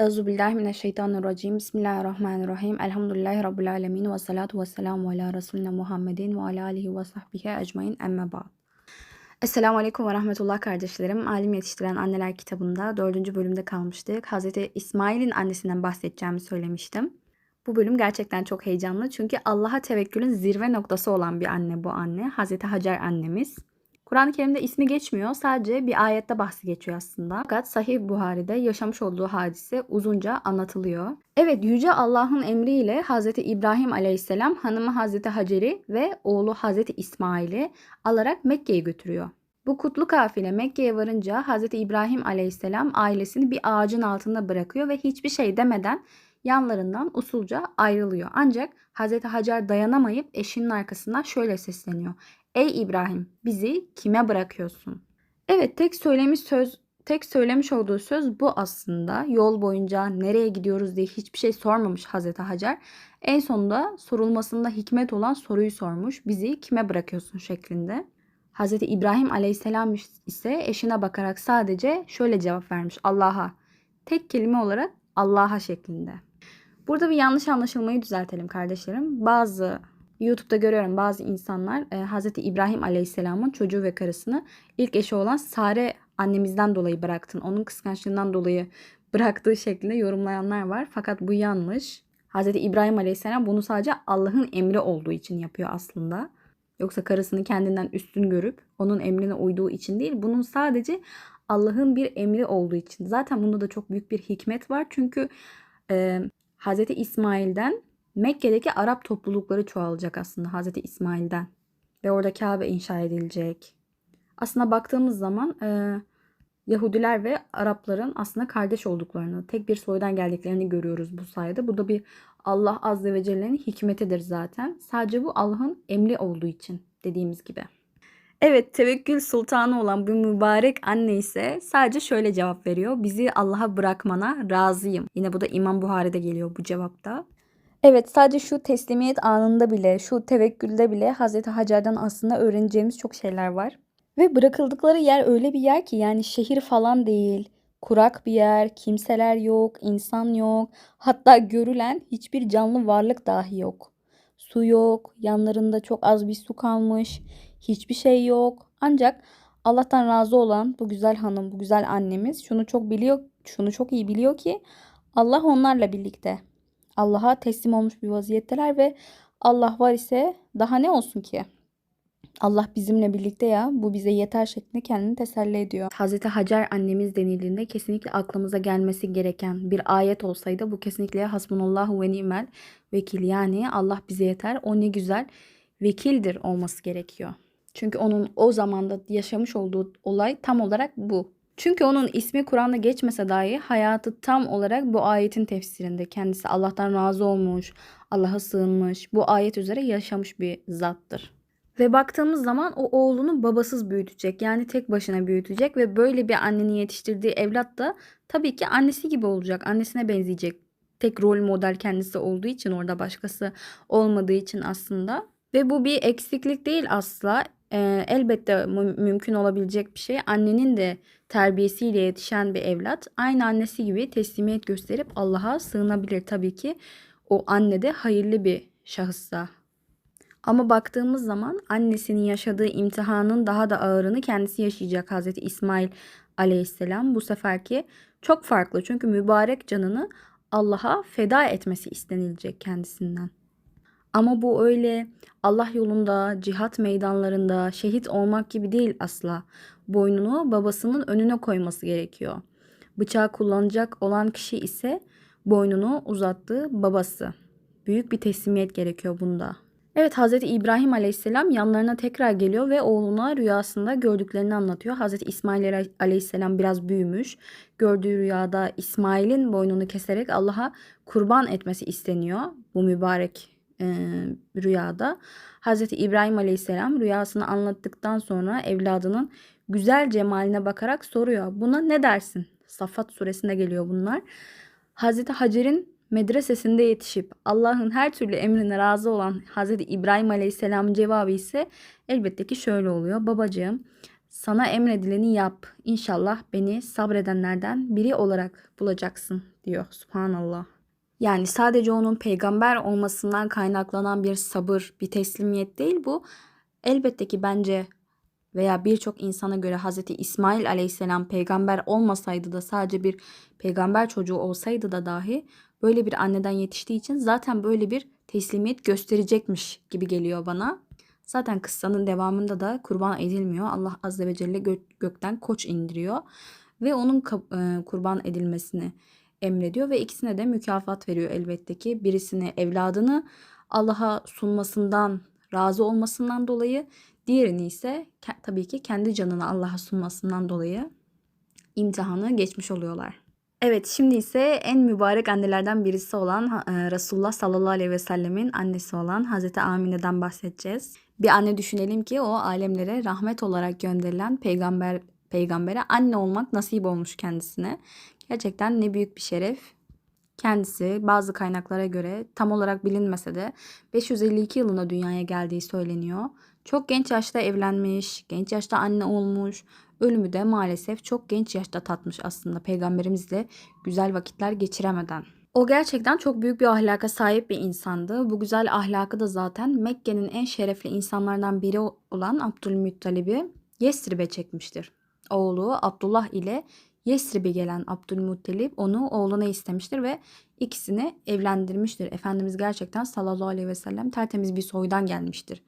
Euzu billahi mineşşeytanirracim. Bismillahirrahmanirrahim. Elhamdülillahi rabbil alamin ve salatu vesselamu ala resulina Muhammedin ve ala alihi ve sahbihi ecmaîn. Emme ba'd. Esselamu aleyküm ve rahmetullah kardeşlerim. Alim Yetiştiren Anneler kitabında dördüncü bölümde kalmıştık. Hazreti İsmail'in annesinden bahsedeceğimi söylemiştim. Bu bölüm gerçekten çok heyecanlı çünkü Allah'a tevekkülün zirve noktası olan bir anne bu anne. Hazreti Hacer annemiz. Kur'an-ı Kerim'de ismi geçmiyor. Sadece bir ayette bahsi geçiyor aslında. Fakat Sahih Buhari'de yaşamış olduğu hadise uzunca anlatılıyor. Evet Yüce Allah'ın emriyle Hazreti İbrahim Aleyhisselam hanımı Hazreti Hacer'i ve oğlu Hazreti İsmail'i alarak Mekke'ye götürüyor. Bu kutlu kafile Mekke'ye varınca Hazreti İbrahim Aleyhisselam ailesini bir ağacın altında bırakıyor ve hiçbir şey demeden yanlarından usulca ayrılıyor. Ancak Hazreti Hacer dayanamayıp eşinin arkasından şöyle sesleniyor. Ey İbrahim bizi kime bırakıyorsun? Evet tek söylemiş söz tek söylemiş olduğu söz bu aslında. Yol boyunca nereye gidiyoruz diye hiçbir şey sormamış Hazreti Hacer. En sonunda sorulmasında hikmet olan soruyu sormuş. Bizi kime bırakıyorsun şeklinde. Hazreti İbrahim Aleyhisselam ise eşine bakarak sadece şöyle cevap vermiş. Allah'a. Tek kelime olarak Allah'a şeklinde. Burada bir yanlış anlaşılmayı düzeltelim kardeşlerim. Bazı YouTube'da görüyorum bazı insanlar e, Hz. İbrahim Aleyhisselam'ın çocuğu ve karısını ilk eşi olan Sare annemizden dolayı bıraktın. Onun kıskançlığından dolayı bıraktığı şeklinde yorumlayanlar var. Fakat bu yanlış. Hz. İbrahim Aleyhisselam bunu sadece Allah'ın emri olduğu için yapıyor aslında. Yoksa karısını kendinden üstün görüp onun emrine uyduğu için değil. Bunun sadece Allah'ın bir emri olduğu için. Zaten bunda da çok büyük bir hikmet var. Çünkü e, Hz. İsmail'den Mekke'deki Arap toplulukları çoğalacak aslında Hazreti İsmail'den. Ve orada Kabe inşa edilecek. Aslında baktığımız zaman e, Yahudiler ve Arapların aslında kardeş olduklarını, tek bir soydan geldiklerini görüyoruz bu sayede. Bu da bir Allah Azze ve Celle'nin hikmetidir zaten. Sadece bu Allah'ın emri olduğu için dediğimiz gibi. Evet tevekkül sultanı olan bu mübarek anne ise sadece şöyle cevap veriyor. Bizi Allah'a bırakmana razıyım. Yine bu da İmam Buhari'de geliyor bu cevapta. Evet sadece şu teslimiyet anında bile, şu tevekkülde bile Hazreti Hacer'den aslında öğreneceğimiz çok şeyler var. Ve bırakıldıkları yer öyle bir yer ki yani şehir falan değil. Kurak bir yer, kimseler yok, insan yok. Hatta görülen hiçbir canlı varlık dahi yok. Su yok, yanlarında çok az bir su kalmış. Hiçbir şey yok. Ancak Allah'tan razı olan bu güzel hanım, bu güzel annemiz şunu çok biliyor, şunu çok iyi biliyor ki Allah onlarla birlikte. Allah'a teslim olmuş bir vaziyetteler ve Allah var ise daha ne olsun ki? Allah bizimle birlikte ya bu bize yeter şeklinde kendini teselli ediyor. Hazreti Hacer annemiz denildiğinde kesinlikle aklımıza gelmesi gereken bir ayet olsaydı bu kesinlikle hasbunallahu ve ni'mel vekil yani Allah bize yeter o ne güzel vekildir olması gerekiyor. Çünkü onun o zamanda yaşamış olduğu olay tam olarak bu. Çünkü onun ismi Kur'an'da geçmese dahi hayatı tam olarak bu ayetin tefsirinde. Kendisi Allah'tan razı olmuş, Allah'a sığınmış, bu ayet üzere yaşamış bir zattır. Ve baktığımız zaman o oğlunu babasız büyütecek. Yani tek başına büyütecek ve böyle bir annenin yetiştirdiği evlat da tabii ki annesi gibi olacak. Annesine benzeyecek. Tek rol model kendisi olduğu için orada başkası olmadığı için aslında. Ve bu bir eksiklik değil asla e, elbette mümkün olabilecek bir şey. Annenin de terbiyesiyle yetişen bir evlat aynı annesi gibi teslimiyet gösterip Allah'a sığınabilir tabii ki. O anne de hayırlı bir şahıssa. Ama baktığımız zaman annesinin yaşadığı imtihanın daha da ağırını kendisi yaşayacak Hazreti İsmail aleyhisselam. Bu seferki çok farklı çünkü mübarek canını Allah'a feda etmesi istenilecek kendisinden. Ama bu öyle Allah yolunda, cihat meydanlarında şehit olmak gibi değil asla. Boynunu babasının önüne koyması gerekiyor. Bıçağı kullanacak olan kişi ise boynunu uzattığı babası. Büyük bir teslimiyet gerekiyor bunda. Evet Hazreti İbrahim Aleyhisselam yanlarına tekrar geliyor ve oğluna rüyasında gördüklerini anlatıyor. Hazreti İsmail Aleyhisselam biraz büyümüş. Gördüğü rüyada İsmail'in boynunu keserek Allah'a kurban etmesi isteniyor. Bu mübarek e, rüyada. Hazreti İbrahim Aleyhisselam rüyasını anlattıktan sonra evladının güzel cemaline bakarak soruyor. Buna ne dersin? Safat suresinde geliyor bunlar. Hazreti Hacer'in medresesinde yetişip Allah'ın her türlü emrine razı olan Hazreti İbrahim Aleyhisselam'ın cevabı ise elbette ki şöyle oluyor. Babacığım Sana emredileni yap. İnşallah beni sabredenlerden biri olarak bulacaksın diyor. Subhanallah. Yani sadece onun peygamber olmasından kaynaklanan bir sabır, bir teslimiyet değil bu. Elbette ki bence veya birçok insana göre Hazreti İsmail aleyhisselam peygamber olmasaydı da sadece bir peygamber çocuğu olsaydı da dahi böyle bir anneden yetiştiği için zaten böyle bir teslimiyet gösterecekmiş gibi geliyor bana. Zaten kıssanın devamında da kurban edilmiyor. Allah azze ve celle gö- gökten koç indiriyor ve onun e, kurban edilmesini emrediyor ve ikisine de mükafat veriyor elbette ki. Birisini evladını Allah'a sunmasından, razı olmasından dolayı, diğerini ise tabii ki kendi canını Allah'a sunmasından dolayı imtihanı geçmiş oluyorlar. Evet şimdi ise en mübarek annelerden birisi olan e, Resulullah sallallahu aleyhi ve sellemin annesi olan Hazreti Amine'den bahsedeceğiz. Bir anne düşünelim ki o alemlere rahmet olarak gönderilen peygamber peygambere anne olmak nasip olmuş kendisine. Gerçekten ne büyük bir şeref. Kendisi bazı kaynaklara göre tam olarak bilinmese de 552 yılında dünyaya geldiği söyleniyor. Çok genç yaşta evlenmiş, genç yaşta anne olmuş. Ölümü de maalesef çok genç yaşta tatmış aslında peygamberimizle güzel vakitler geçiremeden. O gerçekten çok büyük bir ahlaka sahip bir insandı. Bu güzel ahlakı da zaten Mekke'nin en şerefli insanlardan biri olan Abdülmuttalib'i Yesrib'e çekmiştir. Oğlu Abdullah ile Yesrib'e gelen Abdülmuttalip onu oğluna istemiştir ve ikisini evlendirmiştir. Efendimiz gerçekten sallallahu aleyhi ve sellem tertemiz bir soydan gelmiştir.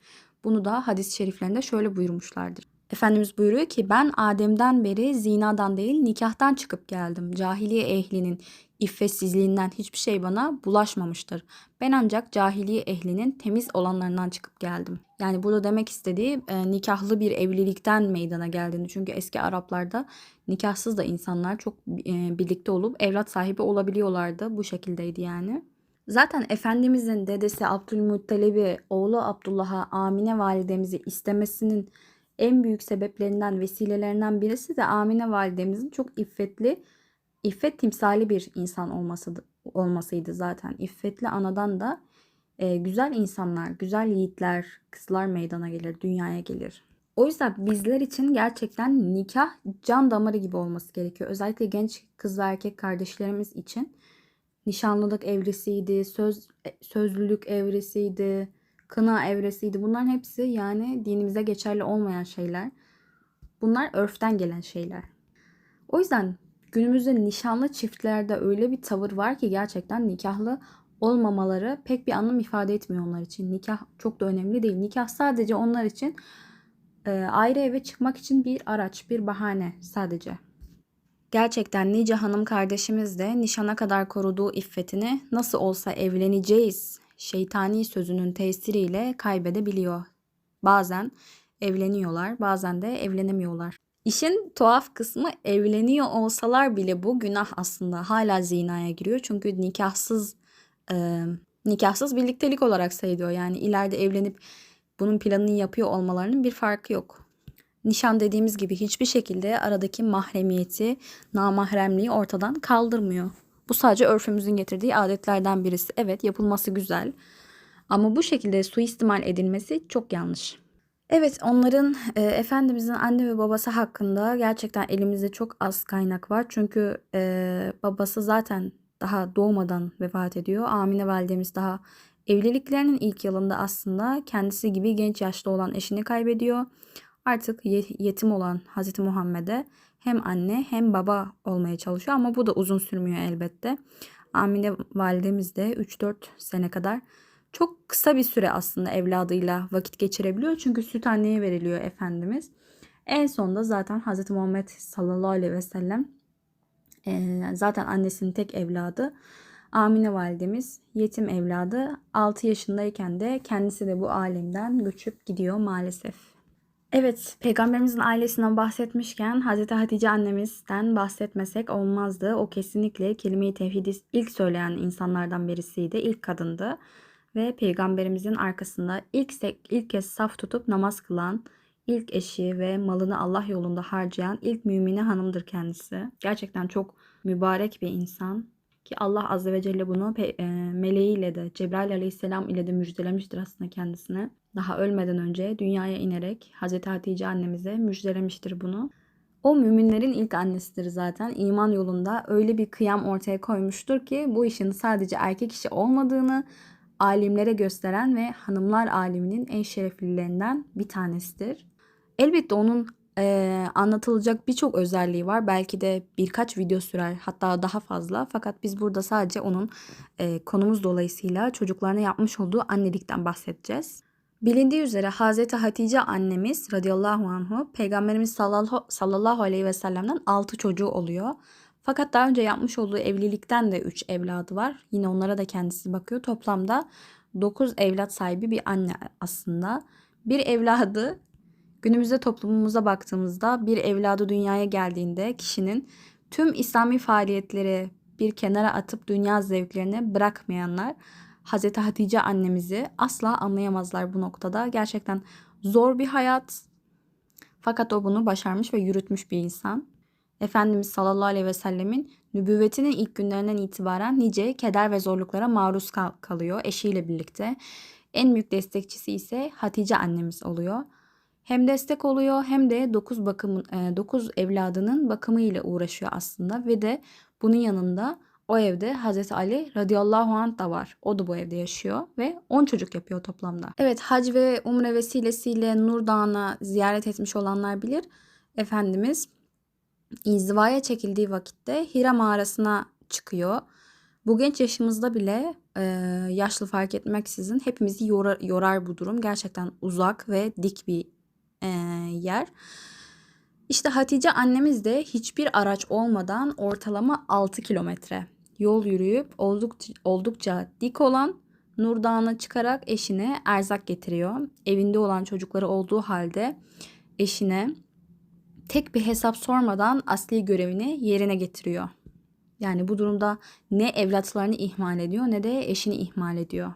Bunu da hadis-i şeriflerinde şöyle buyurmuşlardır. Efendimiz buyuruyor ki ben Adem'den beri zinadan değil nikahtan çıkıp geldim. Cahiliye ehlinin iffetsizliğinden hiçbir şey bana bulaşmamıştır. Ben ancak cahiliye ehlinin temiz olanlarından çıkıp geldim. Yani burada demek istediği e, nikahlı bir evlilikten meydana geldiğini. Çünkü eski Araplarda nikahsız da insanlar çok e, birlikte olup evlat sahibi olabiliyorlardı. Bu şekildeydi yani. Zaten Efendimizin dedesi Abdülmuttalib'i oğlu Abdullah'a Amine validemizi istemesinin en büyük sebeplerinden, vesilelerinden birisi de Amine validemizin çok iffetli, iffet timsali bir insan olması, olmasıydı zaten. İffetli anadan da e, güzel insanlar, güzel yiğitler, kızlar meydana gelir, dünyaya gelir. O yüzden bizler için gerçekten nikah can damarı gibi olması gerekiyor. Özellikle genç kız ve erkek kardeşlerimiz için nişanlılık evresiydi, söz sözlülük evresiydi, kına evresiydi. Bunların hepsi yani dinimize geçerli olmayan şeyler. Bunlar örften gelen şeyler. O yüzden günümüzde nişanlı çiftlerde öyle bir tavır var ki gerçekten nikahlı olmamaları pek bir anlam ifade etmiyor onlar için. Nikah çok da önemli değil. Nikah sadece onlar için e, ayrı eve çıkmak için bir araç, bir bahane sadece. Gerçekten nice hanım kardeşimiz de nişana kadar koruduğu iffetini nasıl olsa evleneceğiz şeytani sözünün tesiriyle kaybedebiliyor. Bazen evleniyorlar, bazen de evlenemiyorlar. İşin tuhaf kısmı evleniyor olsalar bile bu günah aslında hala zinaya giriyor. Çünkü nikahsız e, nikahsız birliktelik olarak sayılıyor. Yani ileride evlenip bunun planını yapıyor olmalarının bir farkı yok. Nişan dediğimiz gibi hiçbir şekilde aradaki mahremiyeti, namahremliği ortadan kaldırmıyor. Bu sadece örfümüzün getirdiği adetlerden birisi. Evet yapılması güzel. Ama bu şekilde suistimal edilmesi çok yanlış. Evet onların e, Efendimizin anne ve babası hakkında gerçekten elimizde çok az kaynak var. Çünkü e, babası zaten daha doğmadan vefat ediyor. Amine validemiz daha evliliklerinin ilk yılında aslında kendisi gibi genç yaşta olan eşini kaybediyor. Artık yetim olan Hazreti Muhammed'e hem anne hem baba olmaya çalışıyor ama bu da uzun sürmüyor elbette. Amine validemiz de 3-4 sene kadar çok kısa bir süre aslında evladıyla vakit geçirebiliyor. Çünkü süt anneye veriliyor Efendimiz. En sonunda zaten Hz. Muhammed sallallahu aleyhi ve sellem e, zaten annesinin tek evladı. Amine validemiz yetim evladı 6 yaşındayken de kendisi de bu alemden göçüp gidiyor maalesef. Evet, peygamberimizin ailesinden bahsetmişken Hazreti Hatice annemizden bahsetmesek olmazdı. O kesinlikle kelime-i tevhidi ilk söyleyen insanlardan birisiydi, ilk kadındı. Ve peygamberimizin arkasında ilk, ilk kez saf tutup namaz kılan, ilk eşi ve malını Allah yolunda harcayan ilk mümine hanımdır kendisi. Gerçekten çok mübarek bir insan. Ki Allah Azze ve Celle bunu e, meleğiyle de Cebrail Aleyhisselam ile de müjdelemiştir aslında kendisine. Daha ölmeden önce dünyaya inerek Hazreti Hatice annemize müjdelemiştir bunu. O müminlerin ilk annesidir zaten. İman yolunda öyle bir kıyam ortaya koymuştur ki bu işin sadece erkek işi olmadığını alimlere gösteren ve hanımlar aliminin en şereflilerinden bir tanesidir. Elbette onun eee, anlatılacak birçok özelliği var. Belki de birkaç video sürer hatta daha fazla. Fakat biz burada sadece onun eee, konumuz dolayısıyla çocuklarına yapmış olduğu annelikten bahsedeceğiz. Bilindiği üzere Hazreti Hatice annemiz radıyallahu anhu Peygamberimiz sallallahu, sallallahu aleyhi ve sellem'den 6 çocuğu oluyor. Fakat daha önce yapmış olduğu evlilikten de 3 evladı var. Yine onlara da kendisi bakıyor. Toplamda 9 evlat sahibi bir anne aslında. Bir evladı günümüzde toplumumuza baktığımızda bir evladı dünyaya geldiğinde kişinin tüm İslami faaliyetleri bir kenara atıp dünya zevklerini bırakmayanlar Hazreti Hatice annemizi asla anlayamazlar bu noktada. Gerçekten zor bir hayat. Fakat o bunu başarmış ve yürütmüş bir insan. Efendimiz sallallahu aleyhi ve sellemin nübüvvetinin ilk günlerinden itibaren nice keder ve zorluklara maruz kal- kalıyor eşiyle birlikte. En büyük destekçisi ise Hatice annemiz oluyor. Hem destek oluyor hem de 9 bakım 9 evladının bakımı ile uğraşıyor aslında ve de bunun yanında o evde Hazreti Ali radıyallahu anh da var. O da bu evde yaşıyor ve 10 çocuk yapıyor toplamda. Evet hac ve umre vesilesiyle Nur Dağı'na ziyaret etmiş olanlar bilir. Efendimiz inzivaya çekildiği vakitte Hira mağarasına çıkıyor. Bu genç yaşımızda bile e, yaşlı fark etmeksizin hepimizi yorar, yorar bu durum. Gerçekten uzak ve dik bir e, yer. İşte Hatice annemiz de hiçbir araç olmadan ortalama 6 kilometre yol yürüyüp oldukça, oldukça dik olan Nur Dağı'na çıkarak eşine erzak getiriyor. Evinde olan çocukları olduğu halde eşine tek bir hesap sormadan asli görevini yerine getiriyor. Yani bu durumda ne evlatlarını ihmal ediyor ne de eşini ihmal ediyor.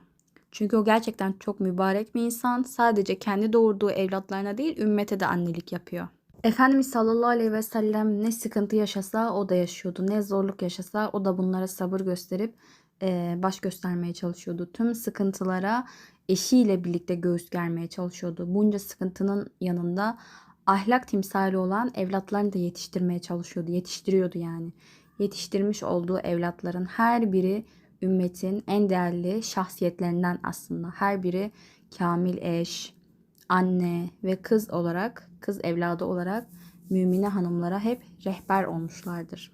Çünkü o gerçekten çok mübarek bir insan. Sadece kendi doğurduğu evlatlarına değil ümmete de annelik yapıyor. Efendimiz sallallahu aleyhi ve sellem ne sıkıntı yaşasa o da yaşıyordu. Ne zorluk yaşasa o da bunlara sabır gösterip e, baş göstermeye çalışıyordu. Tüm sıkıntılara eşiyle birlikte göğüs germeye çalışıyordu. Bunca sıkıntının yanında ahlak timsali olan evlatlarını da yetiştirmeye çalışıyordu. Yetiştiriyordu yani. Yetiştirmiş olduğu evlatların her biri ümmetin en değerli şahsiyetlerinden aslında. Her biri kamil eş, anne ve kız olarak, kız evladı olarak mümine hanımlara hep rehber olmuşlardır.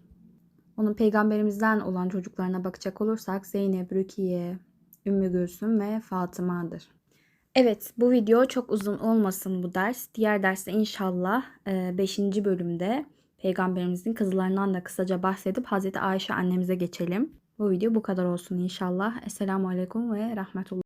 Onun peygamberimizden olan çocuklarına bakacak olursak Zeynep, Rukiye, Ümmü Gülsüm ve Fatıma'dır. Evet bu video çok uzun olmasın bu ders. Diğer derste inşallah 5. bölümde peygamberimizin kızlarından da kısaca bahsedip Hazreti Ayşe annemize geçelim. Bu video bu kadar olsun inşallah. Esselamu Aleyküm ve Rahmetullah.